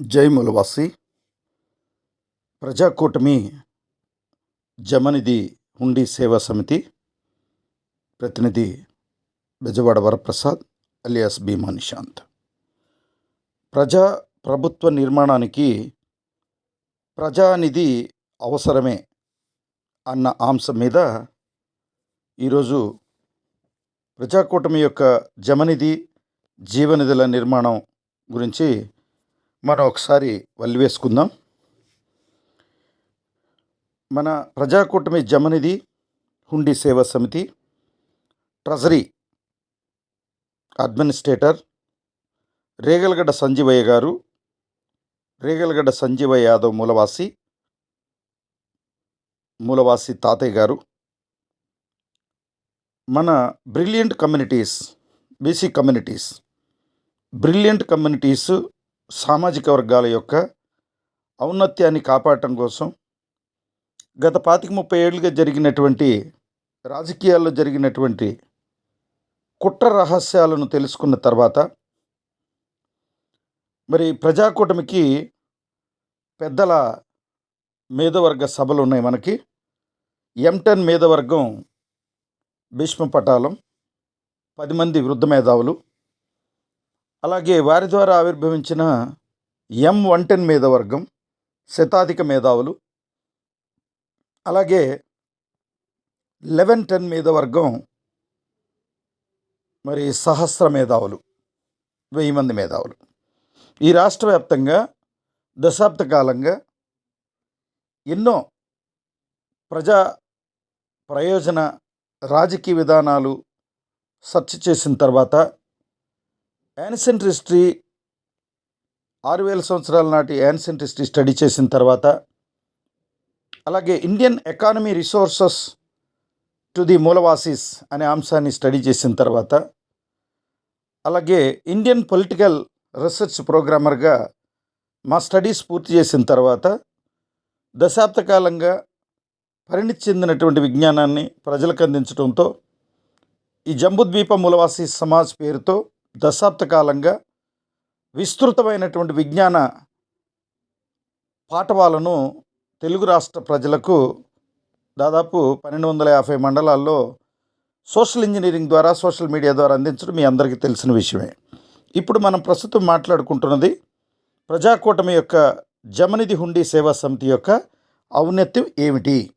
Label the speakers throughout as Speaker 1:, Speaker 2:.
Speaker 1: జైములవాసి ప్రజాకూటమి జమనిధి హుండీ సేవా సమితి ప్రతినిధి బెజవాడ వరప్రసాద్ అలియాస్ భీమా నిశాంత్. ప్రజా ప్రభుత్వ నిర్మాణానికి ప్రజానిధి అవసరమే అన్న అంశం మీద ఈరోజు ప్రజాకూటమి యొక్క జమనిధి జీవనిధుల నిర్మాణం గురించి మనం ఒకసారి వల్లివేసుకుందాం మన ప్రజాకూటమి జమనిధి హుండీ సేవా సమితి ట్రెజరీ అడ్మినిస్ట్రేటర్ రేగలగడ్డ సంజీవయ్య గారు రేగలగడ్డ సంజీవయ్య యాదవ్ మూలవాసి మూలవాసి తాతయ్య గారు. మన brilliant communities BC communities brilliant communities సామాజిక వర్గాల యొక్క ఔన్నత్యాన్ని కాపాడటం కోసం గత పాతిక ముప్పై ఏళ్ళుగా జరిగినటువంటి రాజకీయాల్లో జరిగినటువంటి కుట్ర రహస్యాలను తెలుసుకున్న తర్వాత మరి ప్రజాకూటమికి పెద్దల మేధవర్గ సభలు ఉన్నాయి మనకి. ఎంటెన్ మేధవర్గం భీష్మ పటాలం పది మంది వృద్ధ మేధావులు అలాగే వారి ద్వారా ఆవిర్భవించిన ఎం వన్ టెన్ వర్గం శతాధిక మేధావులు అలాగే లెవెన్ టెన్ మేధవర్గం మరి సహస్ర మేధావులు వెయ్యి మంది మేధావులు. ఈ రాష్ట్ర వ్యాప్తంగా దశాబ్ద కాలంగా ఎన్నో ప్రజా ప్రయోజన రాజకీయ విధానాలు సెర్చ్ చేసిన తర్వాత యాన్సెంట్ హిస్టరీ ఆరు వేల సంవత్సరాల నాటి యాన్సెంట్ హిస్టరీ స్టడీ చేసిన తర్వాత అలాగే Indian economy resources to the మూలవాసీస్ అనే అంశాన్ని స్టడీ చేసిన తర్వాత అలాగే ఇండియన్ పొలిటికల్ రీసెర్చ్ ప్రోగ్రామర్గా మా స్టడీస్ పూర్తి చేసిన తర్వాత దశాబ్ద కాలంగా పరిణితి చెందినటువంటి విజ్ఞానాన్ని ప్రజలకు అందించడంతో ఈ జంబుద్వీప మూలవాసీ సమాజ్ పేరుతో దశాబ్ద కాలంగా విస్తృతమైనటువంటి విజ్ఞాన పాఠవాలను తెలుగు రాష్ట్ర ప్రజలకు దాదాపు పన్నెండు వందల యాభై మండలాల్లో సోషల్ ఇంజనీరింగ్ ద్వారా సోషల్ మీడియా ద్వారా అందించడం మీ అందరికీ తెలిసిన విషయమే. ఇప్పుడు మనం ప్రస్తుతం మాట్లాడుకుంటున్నది ప్రజాకూటమి యొక్క జమనిధి హుండీ సేవా సమితి యొక్క ఔన్నత్యం ఏమిటి?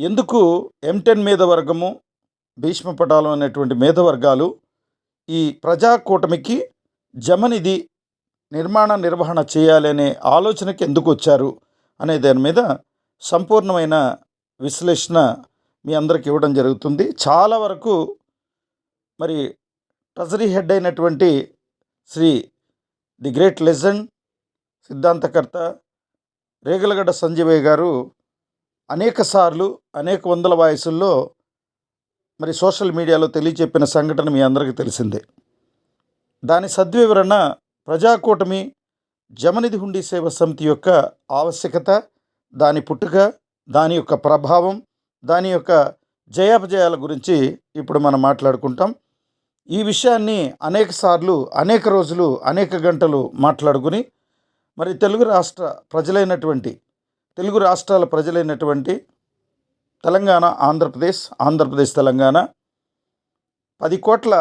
Speaker 1: ఎందుకు ఎంటెన్ మేధవర్గము భీష్మపటాలం అనేటువంటి మేధవర్గాలు ఈ ప్రజాకూటమికి జమనిధి నిర్మాణ నిర్వహణ చేయాలి అనే ఆలోచనకి ఎందుకు వచ్చారు అనే దాని మీద సంపూర్ణమైన విశ్లేషణ మీ అందరికి ఇవ్వడం జరుగుతుంది. చాలా వరకు మరి ట్రెజరీ హెడ్ అయినటువంటి శ్రీ ది గ్రేట్ లెజెండ్ సిద్ధాంతకర్త రేగలగడ్డ సంజీవయ్య గారు అనేక సార్లు అనేక వందల వాయిసుల్లో మరి సోషల్ మీడియాలో తెలియచెప్పిన సంఘటన మీ అందరికీ తెలిసిందే. దాని సద్వివరణ ప్రజాకూటమి జమనిధి హుండీ సేవ సమితి యొక్క ఆవశ్యకత దాని పుట్టుక దాని యొక్క ప్రభావం దాని యొక్క జయాపజయాల గురించి ఇప్పుడు మనం మాట్లాడుకుంటాం. ఈ విషయాన్ని అనేక సార్లు అనేక రోజులు అనేక గంటలు మాట్లాడుకుని మరి తెలుగు రాష్ట్ర ప్రజలైనటువంటి తెలుగు రాష్ట్రాల ప్రజలైనటువంటి తెలంగాణ ఆంధ్రప్రదేశ్ ఆంధ్రప్రదేశ్ తెలంగాణ. పది కోట్ల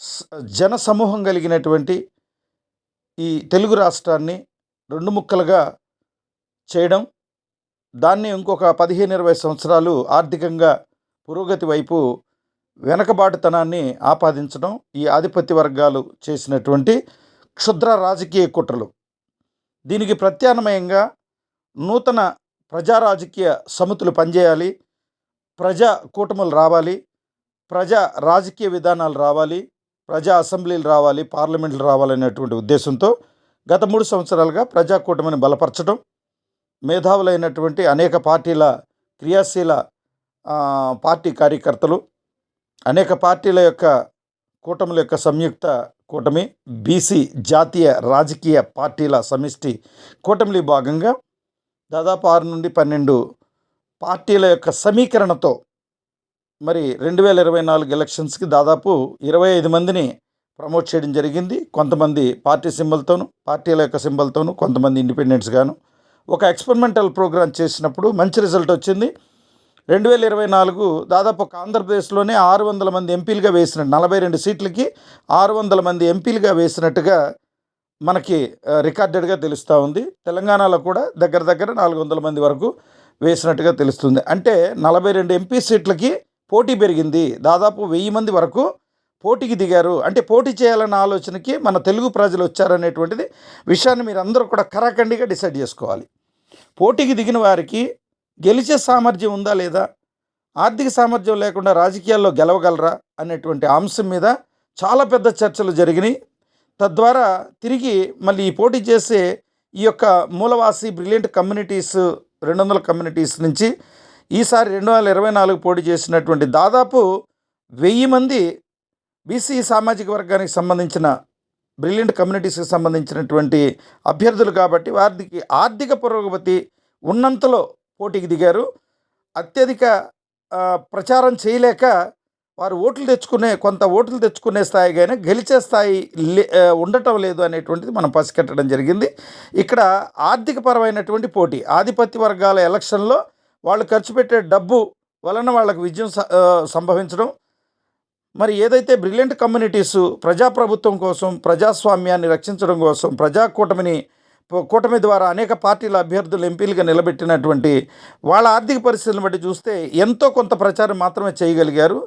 Speaker 1: జనసమూహం జన సమూహం కలిగినటువంటి ఈ తెలుగు రాష్ట్రాన్ని రెండు ముక్కలుగా చేయడం దాన్ని ఇంకొక పదిహేను ఇరవై సంవత్సరాలు ఆర్థికంగా పురోగతి వైపు వెనకబాటుతనాన్ని ఆపాదించడం ఈ ఆధిపత్య వర్గాలు చేసినటువంటి క్షుద్ర రాజకీయ కుట్రలు. దీనికి ప్రత్యామ్నాయంగా నూతన ప్రజా రాజకీయ సమితులు పనిచేయాలి. ప్రజా కూటములు రావాలి ప్రజా రాజకీయ విధానాలు రావాలి ప్రజా అసెంబ్లీలు రావాలి పార్లమెంట్లు రావాలనేటువంటి ఉద్దేశంతో గత మూడు సంవత్సరాలుగా ప్రజా కూటమిని బలపరచడం మేధావులైనటువంటి అనేక పార్టీల క్రియాశీల పార్టీ కార్యకర్తలు అనేక పార్టీల యొక్క కూటముల యొక్క సంయుక్త కూటమి బీసీ జాతీయ రాజకీయ పార్టీల సమిష్టి కూటమిలో భాగంగా దాదాపు ఆరు నుండి పన్నెండు పార్టీల యొక్క సమీకరణతో మరి రెండు వేల ఇరవై నాలుగు ఎలక్షన్స్కి దాదాపు ఇరవై ఐదు మందిని ప్రమోట్ చేయడం జరిగింది. కొంతమంది పార్టీ సింబల్తోనూ పార్టీల యొక్క సింబల్తోనూ కొంతమంది ఇండిపెండెంట్స్గాను ఒక ఎక్స్పెరిమెంటల్ ప్రోగ్రామ్ చేసినప్పుడు మంచి రిజల్ట్ వచ్చింది. రెండు వేల ఇరవై నాలుగు దాదాపు ఒక ఆంధ్రప్రదేశ్లోనే ఆరు వందల మంది ఎంపీలుగా వేసినట్టు నలభై రెండు సీట్లకి ఆరు వందల మంది ఎంపీలుగా వేసినట్టుగా మనకి రికార్డెడ్గా తెలుస్తూ ఉంది. తెలంగాణలో కూడా దగ్గర దగ్గర నాలుగు వందల మంది వరకు వేసినట్టుగా తెలుస్తుంది. అంటే నలభై రెండు ఎంపీ సీట్లకి పోటీ పెరిగింది. దాదాపు వెయ్యి మంది వరకు పోటీకి దిగారు. అంటే పోటీ చేయాలన్న ఆలోచనకి మన తెలుగు ప్రజలు వచ్చారనేటువంటిది విషయాన్ని మీరు అందరూ కూడా కరాఖండిగా డిసైడ్ చేసుకోవాలి. పోటీకి దిగిన వారికి గెలిచే సామర్థ్యం ఉందా లేదా? ఆర్థిక సామర్థ్యం లేకుండా రాజకీయాల్లో గెలవగలరా? అనేటువంటి అంశం మీద చాలా పెద్ద చర్చలు జరిగినాయి. తద్వారా తిరిగి మళ్ళీ ఈ పోటీ చేసే ఈ యొక్క మూలవాసి బ్రిలియంట్ కమ్యూనిటీస్ రెండు వందల కమ్యూనిటీస్ నుంచి ఈసారి రెండు వేల ఇరవై నాలుగు పోటీ చేసినటువంటి దాదాపు వెయ్యి మంది బీసీ సామాజిక వర్గానికి సంబంధించిన బ్రిలియంట్ కమ్యూనిటీస్కి సంబంధించినటువంటి అభ్యర్థులు కాబట్టి వారికి ఆర్థిక పురోగతి ఉన్నంతలో పోటీకి దిగారు. అత్యధిక ప్రచారం చేయలేక వారు ఓట్లు తెచ్చుకునే కొంత ఓట్లు తెచ్చుకునే స్థాయి కానీ గెలిచే స్థాయి లే- ఉండటం లేదు అనేటువంటిది మనం పసికట్టడం జరిగింది. ఇక్కడ ఆర్థికపరమైనటువంటి పోటీ ఆధిపత్య వర్గాల ఎలక్షన్లో వాళ్ళు ఖర్చు పెట్టే డబ్బు వలన వాళ్ళకు విజయం సంభవించడం. మరి ఏదైతే బ్రిలియంట్ కమ్యూనిటీస్ ప్రజాప్రభుత్వం కోసం ప్రజాస్వామ్యాన్ని రక్షించడం కోసం ప్రజా కూటమిని కూటమి ద్వారా అనేక పార్టీల అభ్యర్థులు ఎంపీలుగా నిలబెట్టినటువంటి వాళ్ళ ఆర్థిక పరిస్థితులను బట్టి చూస్తే ఎంతో కొంత ప్రచారం మాత్రమే చేయగలిగారు.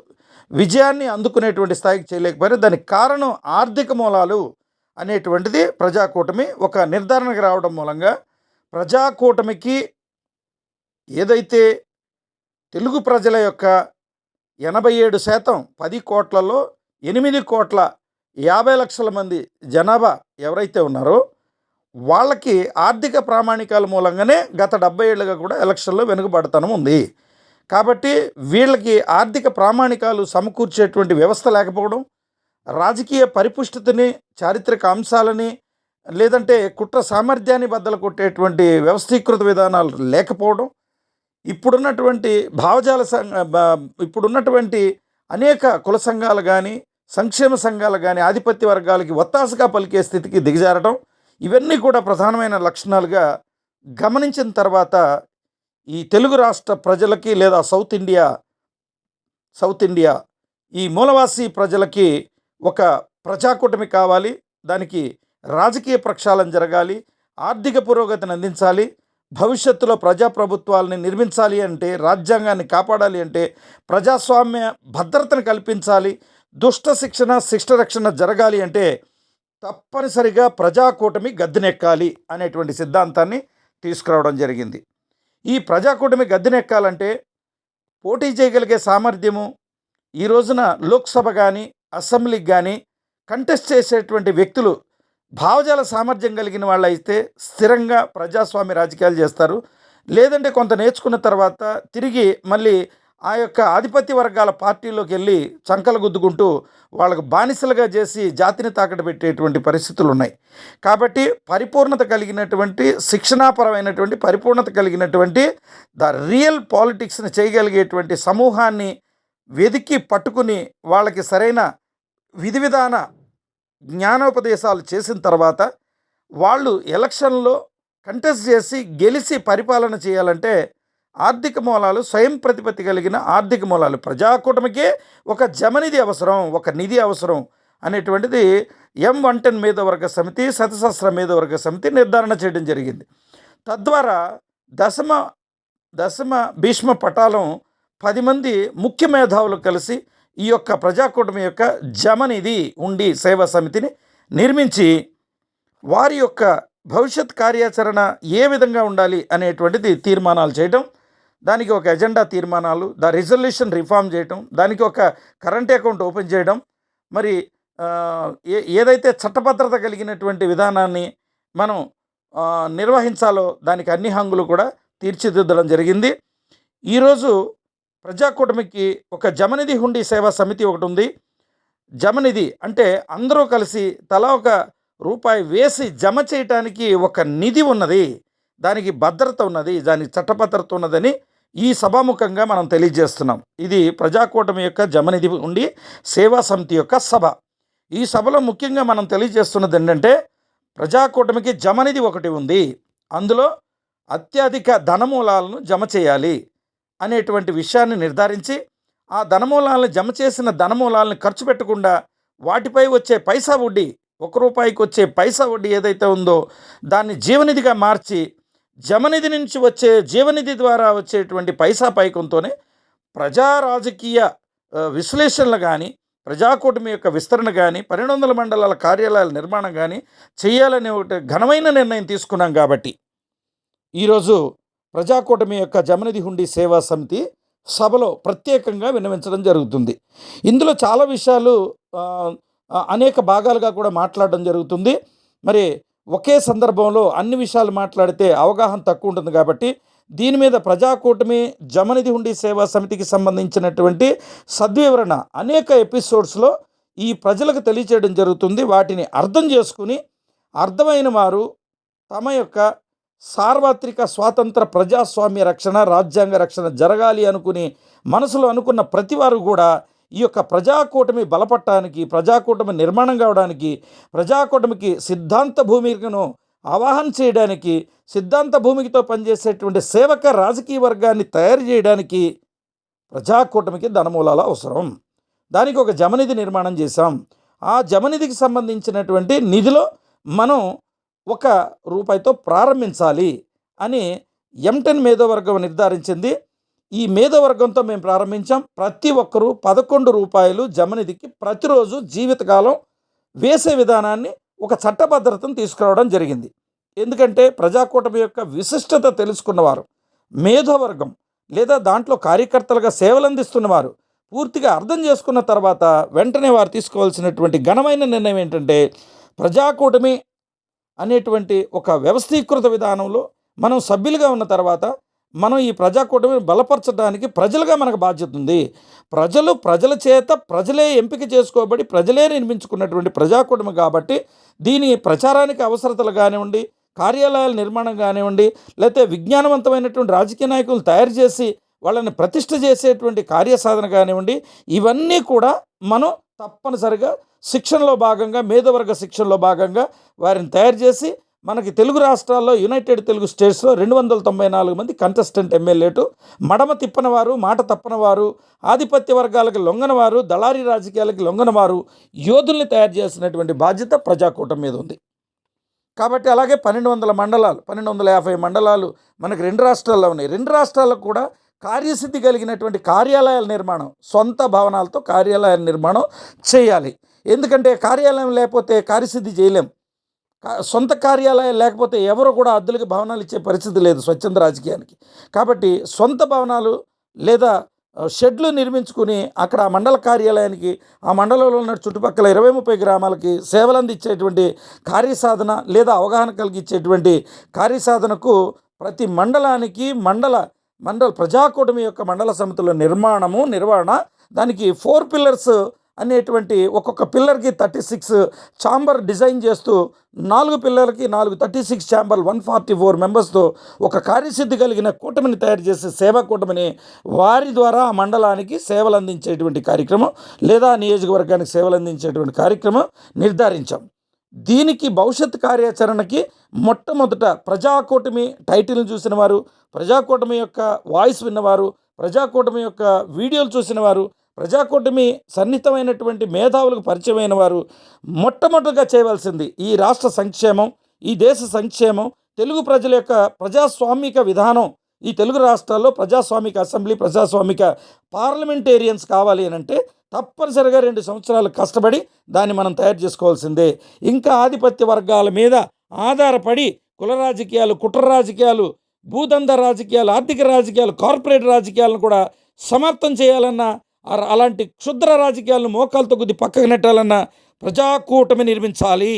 Speaker 1: విజయాన్ని అందుకునేటువంటి స్థాయికి చేయలేకపోయారు దానికి కారణం ఆర్థిక మూలాలు అనేటువంటిది ప్రజాకూటమి ఒక నిర్ధారణకు రావడం మూలంగా ప్రజాకూటమికి ఏదైతే తెలుగు ప్రజల యొక్క ఎనభై ఏడు శాతం పది కోట్లలో ఎనిమిది కోట్ల యాభై లక్షల మంది జనాభా ఎవరైతే ఉన్నారో వాళ్ళకి ఆర్థిక ప్రామాణికాల మూలంగానే గత డెబ్బై ఏళ్ళుగా కూడా ఎలక్షన్లో వెనుకబడతనం ఉంది. కాబట్టి వీళ్ళకి ఆర్థిక ప్రామాణికాలు సమకూర్చేటువంటి వ్యవస్థ లేకపోవడం రాజకీయ పరిపుష్టతని చారిత్రక అంశాలని లేదంటే కుట్ర సామర్థ్యాన్ని బద్దలు కొట్టేటువంటి వ్యవస్థీకృత విధానాలు లేకపోవడం ఇప్పుడున్నటువంటి భావజాల సంఘ ఇప్పుడున్నటువంటి అనేక కుల సంఘాలు కానీ సంక్షేమ సంఘాలు కానీ ఆధిపత్య వర్గాలకి ఒత్తాసగా పలికే స్థితికి దిగజారడం ఇవన్నీ కూడా ప్రధానమైన లక్షణాలుగా గమనించిన తర్వాత ఈ తెలుగు రాష్ట్ర ప్రజలకి లేదా సౌత్ ఇండియా సౌత్ ఇండియా ఈ మూలవాసి ప్రజలకి ఒక ప్రజాకూటమి కావాలి. దానికి రాజకీయ ప్రక్షాళన జరగాలి. ఆర్థిక పురోగతిని అందించాలి. భవిష్యత్తులో ప్రజాప్రభుత్వాలని నిర్మించాలి అంటే రాజ్యాంగాన్ని కాపాడాలి అంటే ప్రజాస్వామ్య భద్రతను కల్పించాలి. దుష్ట శిక్షణ శిష్ట రక్షణ జరగాలి అంటే తప్పనిసరిగా ప్రజాకూటమి గద్దెనెక్కాలి అనేటువంటి సిద్ధాంతాన్ని తీసుకురావడం జరిగింది. ఈ ప్రజాకూటమి గద్దెనెక్కాలంటే పోటీ చేయగలిగే సామర్థ్యము ఈ రోజున లోక్సభ కానీ అసెంబ్లీకి కానీ కంటెస్ట్ చేసేటువంటి వ్యక్తులు భావజాల సామర్థ్యం కలిగిన వాళ్ళు అయితే స్థిరంగా ప్రజాస్వామ్య రాజకీయాలు చేస్తారు. లేదంటే కొంత నేర్చుకున్న తర్వాత తిరిగి మళ్ళీ ఆ యొక్క ఆధిపత్య వర్గాల పార్టీలోకి వెళ్ళి చంకలు గుద్దుకుంటూ వాళ్ళకు బానిసలుగా చేసి జాతిని తాకట పెట్టేటువంటి పరిస్థితులు ఉన్నాయి. కాబట్టి పరిపూర్ణత కలిగినటువంటి శిక్షణాపరమైనటువంటి పరిపూర్ణత కలిగినటువంటి ద రియల్ పాలిటిక్స్ని చేయగలిగేటువంటి సమూహాన్ని వెతికి పట్టుకుని వాళ్ళకి సరైన విధి విధాన జ్ఞానోపదేశాలు చేసిన తర్వాత వాళ్ళు ఎలక్షన్లో కంటెస్ట్ చేసి గెలిచి పరిపాలన చేయాలంటే ఆర్థిక మూలాలు స్వయం ప్రతిపత్తి కలిగిన ఆర్థిక మూలాలు. ప్రజాకూటమికే ఒక జమనిధి అవసరం ఒక నిధి అవసరం అనేటువంటిది ఎం వన్ టెన్ మేధవర్గ సమితి శతసహస్ర మేధవర్గ సమితి నిర్ధారణ చేయడం జరిగింది. తద్వారా దశమ దశమ భీష్మ పటాలం పది మంది ముఖ్య మేధావులు కలిసి ఈ యొక్క ప్రజాకూటమి యొక్క జమనిధి ఉండి సేవా సమితిని నిర్మించి వారి యొక్క భవిష్యత్ కార్యాచరణ ఏ విధంగా ఉండాలి అనేటువంటిది తీర్మానాలు చేయడం దానికి ఒక ఎజెండా తీర్మానాలు ద రిజల్యూషన్ రిఫార్మ్ చేయటం దానికి ఒక కరెంట్ అకౌంట్ ఓపెన్ చేయడం మరి ఏ ఏదైతే చట్టభద్రత కలిగినటువంటి విధానాన్ని మనం నిర్వహించాలో దానికి అన్ని హంగులు కూడా తీర్చిదిద్దడం జరిగింది. ఈరోజు ప్రజాకూటమికి ఒక జమనిధి హుండీ సేవా సమితి ఒకటి ఉంది. జమనిధి అంటే అందరూ కలిసి తలా ఒక రూపాయి వేసి జమ చేయటానికి ఒక నిధి ఉన్నది. దానికి భద్రత ఉన్నది దానికి చట్టభద్రత ఉన్నదని ఈ సభాముఖంగా మనం తెలియజేస్తున్నాం. ఇది ప్రజాకూటమి యొక్క జమనిధి ఉండి సేవా సమితి యొక్క సభ. ఈ సభలో ముఖ్యంగా మనం తెలియజేస్తున్నది ఏంటంటే ప్రజాకూటమికి జమనిధి ఒకటి ఉంది. అందులో అత్యధిక ధనమూలాలను జమ చేయాలి అనేటువంటి విషయాన్ని నిర్ధారించి ఆ ధనమూలాలను జమ చేసిన ధనమూలాలను ఖర్చు పెట్టకుండా వాటిపై వచ్చే పైసా వడ్డీ ఒక రూపాయికి వచ్చే పైసా వడ్డీ ఏదైతే ఉందో దాన్ని జీవనిధిగా మార్చి జమనిధి నుంచి వచ్చే జీవనిధి ద్వారా వచ్చేటువంటి పైసా పైకంతోనే ప్రజా రాజకీయ విశ్లేషణలు కానీ ప్రజాకూటమి యొక్క విస్తరణ కానీ పన్నెండు వందల మండలాల కార్యాలయాల నిర్మాణం కానీ చేయాలనే ఒకటి ఘనమైన నిర్ణయం తీసుకున్నాం కాబట్టి ఈరోజు ప్రజాకూటమి యొక్క జమనిధి హుండీ సేవా సమితి సభలో ప్రత్యేకంగా విన్నవించడం జరుగుతుంది. ఇందులో చాలా విషయాలు అనేక భాగాలుగా కూడా మాట్లాడడం జరుగుతుంది. మరి ఒకే సందర్భంలో అన్ని విషయాలు మాట్లాడితే అవగాహన తక్కువ ఉంటుంది కాబట్టి దీని మీద ప్రజాకూటమి జమనిధి హుండీ సేవా సమితికి సంబంధించినటువంటి సద్వివరణ అనేక ఎపిసోడ్స్లో ఈ ప్రజలకు తెలియచేయడం జరుగుతుంది. వాటిని అర్థం చేసుకుని అర్థమైన వారు తమ యొక్క సార్వత్రిక స్వాతంత్ర ప్రజాస్వామ్య రక్షణ రాజ్యాంగ రక్షణ జరగాలి అనుకుని మనసులో అనుకున్న ప్రతి వారు కూడా ఈ యొక్క ప్రజాకూటమి బలపడటానికి ప్రజాకూటమి నిర్మాణం కావడానికి ప్రజాకూటమికి సిద్ధాంత భూమికను ఆవాహన చేయడానికి సిద్ధాంత భూమికతో పనిచేసేటువంటి సేవక రాజకీయ వర్గాన్ని తయారు చేయడానికి ప్రజాకూటమికి ధనమూలాలు అవసరం. దానికి ఒక జమనిధి నిర్మాణం చేశాం. ఆ జమనిధికి సంబంధించినటువంటి నిధిలో మనం ఒక రూపాయితో ప్రారంభించాలి అని ఎంటెన్ మేధోవర్గం నిర్ధారించింది. ఈ మేధోవర్గంతో మేము ప్రారంభించాం. ప్రతి ఒక్కరూ పదకొండు రూపాయలు జమనిధికి ప్రతిరోజు జీవితకాలం వేసే విధానాన్ని ఒక చట్టభద్రతను తీసుకురావడం జరిగింది. ఎందుకంటే ప్రజాకూటమి యొక్క విశిష్టత తెలుసుకున్నవారు మేధోవర్గం లేదా దాంట్లో కార్యకర్తలుగా సేవలు అందిస్తున్నవారు పూర్తిగా అర్థం చేసుకున్న తర్వాత వెంటనే వారు తీసుకోవాల్సినటువంటి ఘనమైన నిర్ణయం ఏంటంటే ప్రజాకూటమి అనేటువంటి ఒక వ్యవస్థీకృత విధానంలో మనం సభ్యులుగా ఉన్న తర్వాత మనం ఈ ప్రజాకూటమిని బలపరచడానికి ప్రజలుగా మనకు బాధ్యత ఉంది. ప్రజలు ప్రజల చేత ప్రజలే ఎంపిక చేసుకోబడి ప్రజలే నిర్మించుకున్నటువంటి ప్రజాకూటమి కాబట్టి దీని ప్రచారానికి అవసరతలు కానివ్వండి కార్యాలయాల నిర్మాణం కానివ్వండి లేకపోతే విజ్ఞానవంతమైనటువంటి రాజకీయ నాయకులు తయారు చేసి వాళ్ళని ప్రతిష్ట చేసేటువంటి కార్యసాధన కానివ్వండి ఇవన్నీ కూడా మనం తప్పనిసరిగా శిక్షణలో భాగంగా మేధవర్గ శిక్షణలో భాగంగా వారిని తయారు చేసి మనకి తెలుగు రాష్ట్రాల్లో యునైటెడ్ తెలుగు స్టేట్స్లో రెండు వందల తొంభై నాలుగు మంది కంటెస్టెంట్ ఎమ్మెల్యేటు మడమ తిప్పనవారు మాట తప్పనవారు ఆధిపత్య వర్గాలకు లొంగనవారు దళారీ రాజకీయాలకు లొంగనవారు యోధుల్ని తయారు చేసినటువంటి బాధ్యత ప్రజాకూటం మీద ఉంది. కాబట్టి అలాగే పన్నెండు వందల మండలాలు పన్నెండు వందల యాభై మండలాలు మనకి రెండు రాష్ట్రాల్లో ఉన్నాయి. రెండు రాష్ట్రాలకు కూడా కార్యసిద్ధి కలిగినటువంటి కార్యాలయాల నిర్మాణం సొంత భవనాలతో కార్యాలయాల నిర్మాణం చేయాలి. ఎందుకంటే కార్యాలయం లేకపోతే కార్యసిద్ధి చేయలేం. సొంత కార్యాలయం లేకపోతే ఎవరు కూడా అద్దెలకు భవనాలు ఇచ్చే పరిస్థితి లేదు స్వచ్ఛంద రాజకీయానికి. కాబట్టి సొంత భవనాలు లేదా షెడ్లు నిర్మించుకుని అక్కడ ఆ మండల కార్యాలయానికి ఆ మండలంలో ఉన్న చుట్టుపక్కల ఇరవై ముప్పై గ్రామాలకి సేవలు అందించేటువంటి కార్యసాధన లేదా అవగాహన కలిగించేటువంటి కార్యసాధనకు ప్రతి మండలానికి మండల మండల ప్రజాకూటమి యొక్క మండల సమితుల నిర్మాణము నిర్వహణ దానికి ఫోర్ పిల్లర్స్ అనేటువంటి ఒక్కొక్క పిల్లర్కి థర్టీ సిక్స్ ఛాంబర్ డిజైన్ చేస్తూ నాలుగు పిల్లర్కి నాలుగు thirty six chamber one forty four మెంబర్స్తో ఒక కార్యసిద్ధి కలిగిన కూటమిని తయారు చేసే సేవా కూటమిని వారి ద్వారా ఆ మండలానికి సేవలు అందించేటువంటి కార్యక్రమం లేదా నియోజకవర్గానికి సేవలు అందించేటువంటి కార్యక్రమం నిర్ధారించాం. దీనికి భవిష్యత్ కార్యాచరణకి మొట్టమొదట ప్రజాకూటమి టైటిల్ని చూసిన వారు ప్రజాకూటమి యొక్క వాయిస్ విన్నవారు ప్రజాకూటమి యొక్క వీడియోలు చూసిన వారు ప్రజాకూటమి సన్నిహితమైనటువంటి మేధావులకు పరిచయమైన వారు మొట్టమొదటిగా చేయవలసింది ఈ రాష్ట్ర సంక్షేమం ఈ దేశ సంక్షేమం తెలుగు ప్రజల యొక్క ప్రజాస్వామిక విధానం. ఈ తెలుగు రాష్ట్రాల్లో ప్రజాస్వామిక అసెంబ్లీ ప్రజాస్వామిక పార్లమెంటేరియన్స్ కావాలి అని అంటే తప్పనిసరిగా రెండు సంవత్సరాలు కష్టపడి దాన్ని మనం తయారు చేసుకోవాల్సిందే. ఇంకా ఆధిపత్య వర్గాల మీద ఆధారపడి కుల రాజకీయాలు కుట్ర రాజకీయాలు భూదంద రాజకీయాలు ఆర్థిక రాజకీయాలు కార్పొరేట్ రాజకీయాలను కూడా సమర్థం చేయాలన్న అలాంటి క్షుద్ర రాజకీయాలను మోకాలతో కొద్ది పక్కకు నెట్టాలన్న ప్రజాకూటమి నిర్మించాలి.